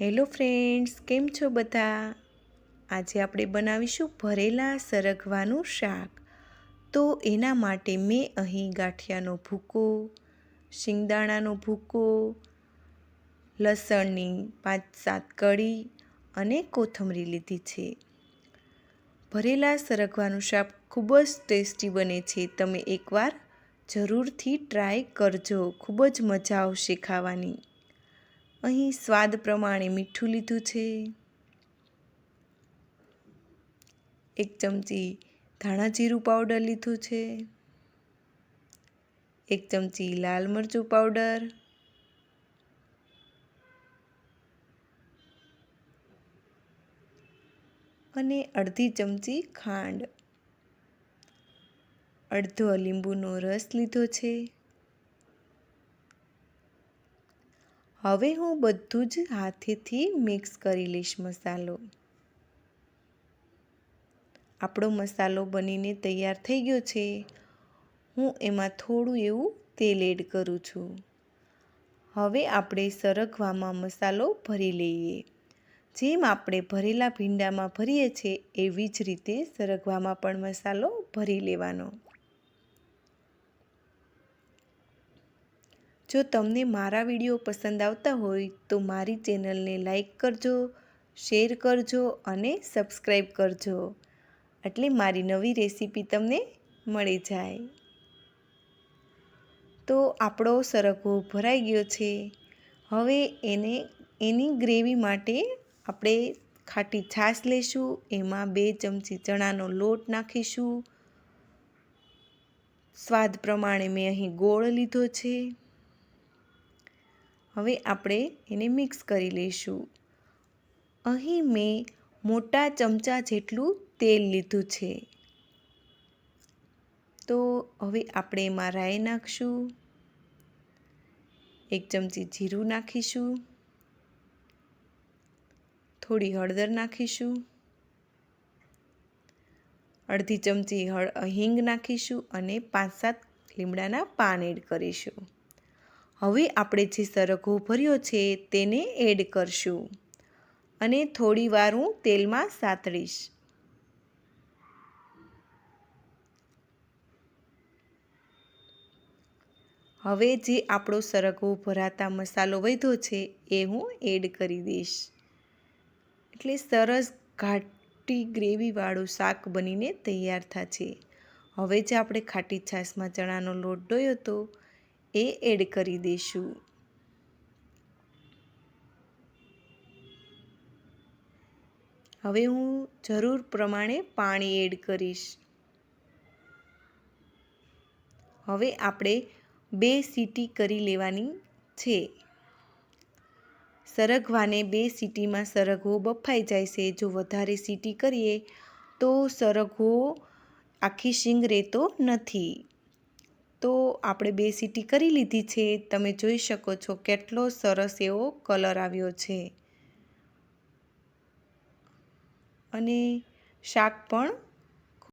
Hello friends, કેમ છો બધા? આજે આપણે બનાવીશું ભરેલા સરગવાનું શાક. તો એના માટે મેં અહીં ગાંઠિયાનો ભૂકો, શિંગદાણાનો ભૂકો, લસણની પાંચ સાત કળી અને કોથમરી લીધી છે. ભરેલા સરગવાનું શાક ખૂબ જ ટેસ્ટી બને છે. તમે એકવાર જરૂરથી ટ્રાય કરજો. ખૂબ જ મજા આવશે ખાવાની. અહીં સ્વાદ પ્રમાણે મીઠું લીધું છે. એક ચમચી ધાણા જીરું પાવડર લીધું છે. એક ચમચી લાલ મરચું પાવડર અને અડધી ચમચી ખાંડ. અડધો લીંબુનો રસ લીધો છે. હવે હું બધું જ હાથેથી મિક્સ કરી લઈશ મસાલો. આપણો મસાલો બનીને તૈયાર થઈ ગયો છે. હું એમાં થોડું એવું તેલ એડ કરું છું. હવે આપણે સરગવામાં મસાલો ભરી લઈએ. જેમ આપણે ભરેલા ભીંડામાં ભરીએ છીએ એવી જ રીતે સરગવામાં પણ મસાલો ભરી લેવાનો. જો તમને મારા વીડિયો પસંદ આવતા હોય તો મારી ચેનલને લાઈક કરજો, શેર કરજો અને સબસ્ક્રાઈબ કરજો. એટલે મારી નવી રેસીપી તમને મળી જાય. તો આપણો સરગવો ભરાઈ ગયો છે. હવે એને, એની ગ્રેવી માટે આપણે ખાટી છાશ લઈશું એમાં બે ચમચી ચણાનો લોટ નાખીશું. સ્વાદ પ્રમાણે મેં અહીં ગોળ લીધો છે. હવે આપણે એને મિક્સ કરી લઈશું. અહીં મેં મોટા ચમચા જેટલું તેલ લીધું છે. તો હવે આપણે એમાં રાઈ નાખશું. એક ચમચી જીરું નાખીશું. થોડી હળદર નાખીશું. અડધી ચમચી હળ હિંગ નાખીશું અને પાંચ સાત લીમડાના પાન એડ કરીશું. હવે આપણે જે સરગો ભર્યો છે તેને એડ કરશું. અને થોડી વાર હું તેલમાં સાતળીશ હવે જે આપણો સરગો ભરાતા મસાલો વધ્યો છે એ હું એડ કરી દઈશ. એટલે સરસ ઘાટી ગ્રેવીવાળું શાક બનીને તૈયાર થાય છે હવે જે આપણે ખાટી છાશમાં ચણાનો લોટ ડોયો હતો એ એડ કરી દઈશું હવે હું જરૂર પ્રમાણે પાણી એડ કરીશ. હવે આપણે બે સીટી કરી લેવાની છે. સરગવાને બે સીટીમાં સરગવો બફાઈ જાય છે. જો વધારે સીટી કરીએ તો સરગવો આખી શીંગ રહેતો નથી. તો આપણે બે સીટી કરી લીધી છે. તમે જોઈ શકો છો કેટલો સરસ એવો કલર આવ્યો છે. અને શાક પણ